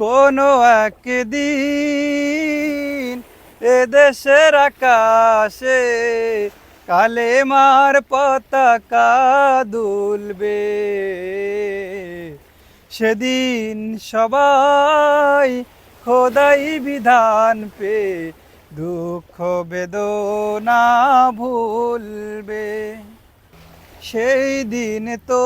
কোনো একদিন এ দেশের আকাশে কালে মার পতাকা দুলবে। সেদিন সবাই খোদাই বিধান পে দুঃখ বেদনা ভুলবে। সেই দিন তো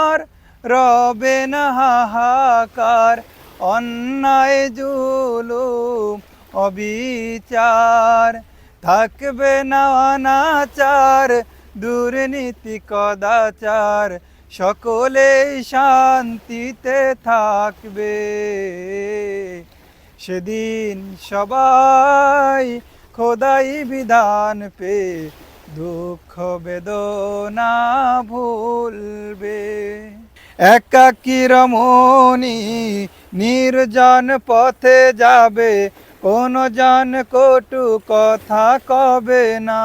আর রবে না হাহাকার। অন্যায় জুলুম, অবিচার। থাকবে না অনাচার, দুর্নীতি কদাচার। সকলেই শান্তিতে থাকবে। সেদিন সবাই খোদাই বিধান পে দুঃখ বেদনা ভুলবে। একাকি রমণী নির্জন পথে যাবে, কোন জন কটু কথা কবে না।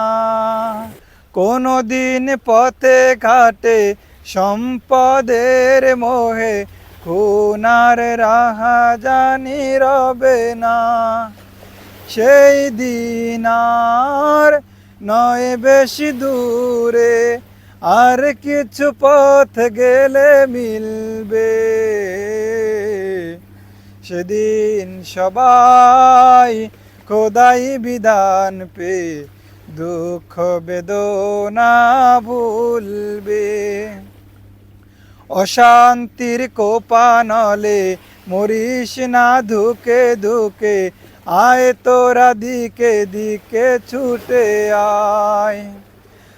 কোনো দিন পথে ঘাটে সম্পদের মোহে, খুনার রাহা জানি রবে না। সেই দিন আর নয় বেশি দূরে, আর কিছু পথ গেলে মিলবে। সেদিন সবাই খোদাই বিধান পে, দুঃখ বেদনা ভুলবে। অশান্তির কোপানলে মরিস না ধুকে ধুকে, আয় তোরা দিকে দিকে ছুটে আয়।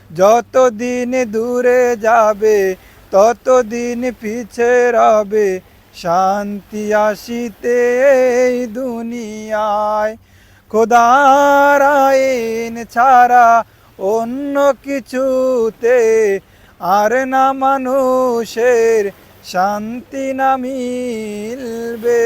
যতদিন দূরে যাবে, ততদিন পিছে রবে শান্তি আসিতে দুনিয়ায়। খোদার আইন ছাড়া অন্য কিছুতে আর না মানুষের শান্তি না মিলবে।